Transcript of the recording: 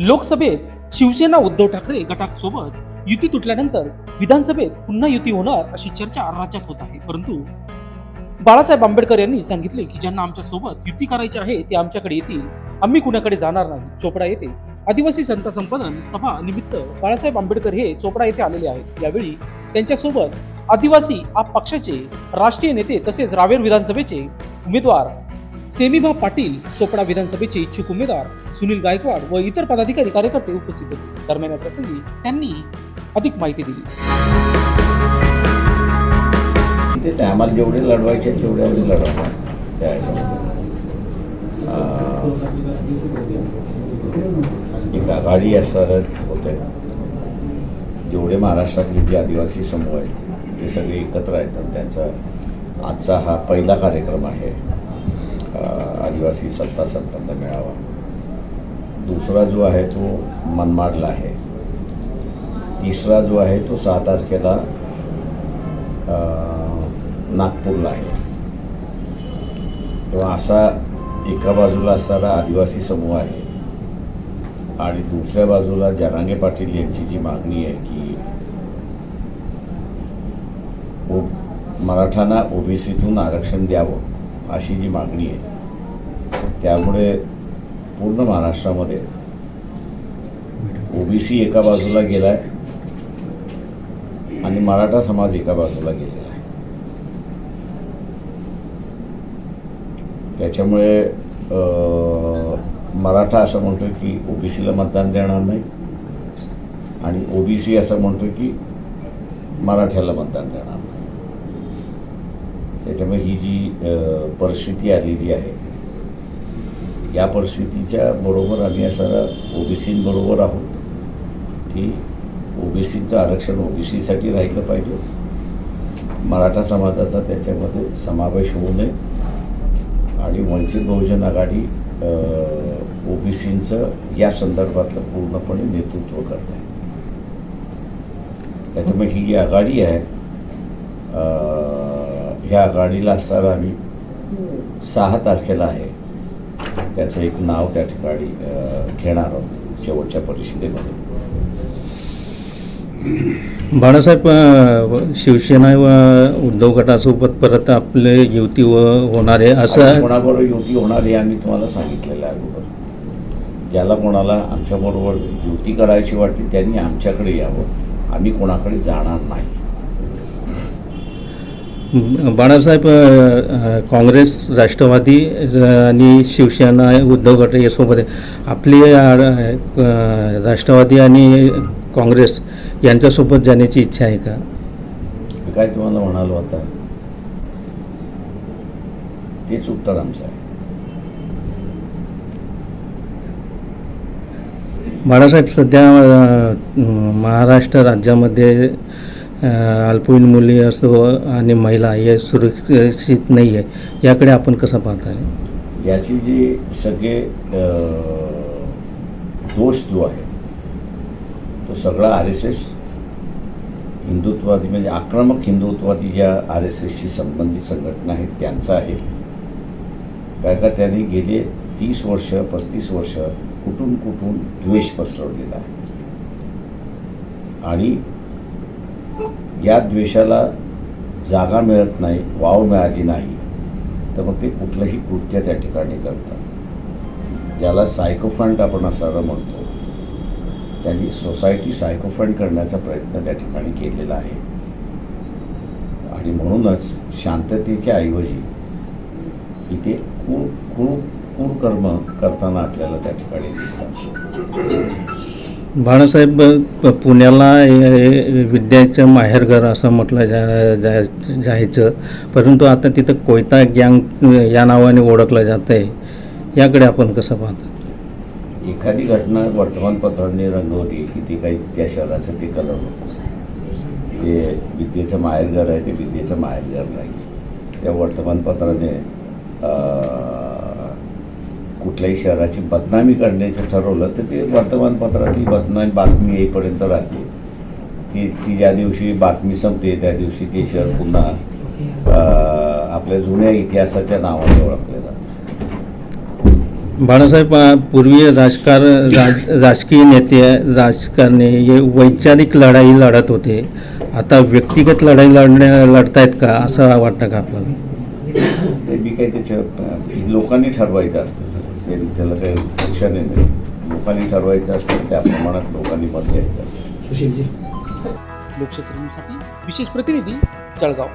लोकसभेत शिवसेना उद्धव ठाकरे गटासोबत युती तुटल्यानंतर विधानसभेत पुन्हा युती होणार अशी चर्चा राज्यात होत आहे. परंतु बाळासाहेब आंबेडकर यांनी सांगितले की ज्यांना आमच्यासोबत युती करायची आहे ते आमच्याकडे येतील. आम्ही कुणाकडे जाणार नाही. चोपडा येथे आदिवासी संत संपादन सभा निमित्त बाळासाहेब आंबेडकर हे चोपडा येथे आलेले आहेत. यावेळी त्यांच्यासोबत आदिवासी आप पक्षाचे राष्ट्रीय नेते तसेच रावेर विधानसभेचे उमेदवार सेमीभा पाटील चोपडा विधानसभेचे इच्छुक उमेदवार सुनील गायकवाड व इतर पदाधिकारी कार्यकर्ते उपस्थित होते. दरम्यान या प्रसंगी त्यांनी अधिक माहिती दिली. ते आम्हाला जेवढे लढवायचे तेवढे आम्ही लढवणार त्या ह्याच्यामध्ये एक आघाडी असणार होते. जेवढे महाराष्ट्रातले जे आदिवासी समूह आहेत ते सगळे एकत्र आहेत आणि त्यांचा आजचा हा पहिला कार्यक्रम आहे. आदिवासी सत्ता संपन्न मिळावा. दुसरा जो आहे तो मनमाडला आहे. तिसरा जो आहे तो सहा तारखेला नागपूरला आहे. तेव्हा असा एका बाजूला असणारा आदिवासी समूह आहे. आणि दुसऱ्या बाजूला जरांगे पाटील यांची जी मागणी आहे की ओ मराठांना ओबीसीतून आरक्षण द्यावं. अशी जी मागणी आहे त्यामुळे पूर्ण महाराष्ट्रामध्ये ओबीसी एका बाजूला गेला आहे आणि मराठा समाज एका बाजूला गेलेला आहे. त्याच्यामुळे मराठा असं म्हणतो की ओबीसीला मतदान देणार नाही आणि ओबीसी असं म्हणतो की मराठ्याला मतदान देणार नाही. त्याच्यामुळे ही जी परिस्थिती आलेली आहे या परिस्थितीच्या बरोबर आम्ही असं ओबीसींबरोबर आहोत. की ओबीसीचं आरक्षण ओबीसीसाठी राहिलं पाहिजे. मराठा समाजाचा त्याच्यामध्ये समावेश होऊ नये. आणि वंचित बहुजन आघाडी ओबीसींचं या संदर्भातलं पूर्णपणे नेतृत्व करत आहे त्याच्यामुळे ही जी आघाडी आहे ह्या आघाडीला असताना आम्ही सहा तारखेला आहे. त्याचं एक नाव त्या ठिकाणी घेणार आहोत शेवटच्या परिषदेमध्ये. बाळासाहेब शिवसेना व उद्धव गटासोबत परत आपले युती व होणार आहे असं कोणाबरोबर युती होणार हे आम्ही तुम्हाला सांगितलेलं आहे अगोदर. ज्याला कोणाला आमच्याबरोबर युती करायची वाटते त्यांनी आमच्याकडे यावं. आम्ही कोणाकडे जाणार नाही. बाळासाहेब काँग्रेस राष्ट्रवादी आणि शिवसेना उद्धव गट यासोबत. आपली राष्ट्रवादी आणि काँग्रेस यांच्यासोबत जाण्याची इच्छा आहे का काय तुम्हाला म्हणालो आता तेच उत्तर आमचं आहे बाळासाहेब सध्या महाराष्ट्र राज्यामध्ये अल्पवयीन मुली असो आणि महिला या सुरक्षित नाही आहे. याकडे आपण कसं पाहताय? याची जी सगळे दोष जो आहे तो सगळा आर एस एस हिंदुत्ववादी म्हणजे आक्रमक हिंदुत्ववादी ज्या आर एस एसशी संबंधित संघटना आहेत त्यांचा आहे. कारण का त्यांनी गेले तीस वर्ष पस्तीस वर्ष कुठून कुठून द्वेष पसरवलेला आहे. आणि या द्वेषाला जागा मिळत नाही वाव मिळाली नाही तर मग ते कुठलंही कृत्य त्या ठिकाणी करतात. ज्याला सायकोफंड आपण असायला म्हणतो त्यांनी सोसायटी सायकोफंड करण्याचा प्रयत्न त्या ठिकाणी केलेला आहे. आणि म्हणूनच शांततेच्या ऐवजी इथे कूळ कूळ कूळ कर्म करताना आपल्याला त्या ठिकाणी दिसतात. बाळासाहेब पुण्याला हे- विद्याचं माहेरघर असं म्हटलं जा जा जायचं. परंतु आता तिथं कोयता गँग या नावाने ओळखलं जात आहे याकडे आपण कसं पाहतो? एखादी घटना वर्तमानपत्रांनी रंगवली की ती काही त्या शहराचं ते कलर होतं. ते विद्येचं माहेरघर आहे ते विद्येचं माहेरघर नाही. त्या वर्तमानपत्राने कुठल्याही शहराची बदनामी करण्याचं ठरवलं तर ते वर्तमानपत्रातली बदनामी बातमी येईपर्यंत राहते. ती ती ज्या दिवशी बातमी संपते त्या दिवशी ते शहर पुन्हा आपल्या जुन्या इतिहासाच्या नावाने ओळखले जातं. बाळासाहेब पूर्वी राजकार राज राजकीय नेते राजकारणी हे वैचारिक लढाई लढत होते. आता व्यक्तिगत लढाई लढण्या लढतायत का? असं वाटतं का आपल्याला? ते बी काही त्याच्या लोकांनी ठरवायचं असतं. ते त्याला काही पक्षाने नाही लोकांनी ठरवायचं असतं त्या प्रमाणात लोकांनी मत द्यायचं असतं. लोकशाही साठी विशेष प्रतिनिधी जळगाव.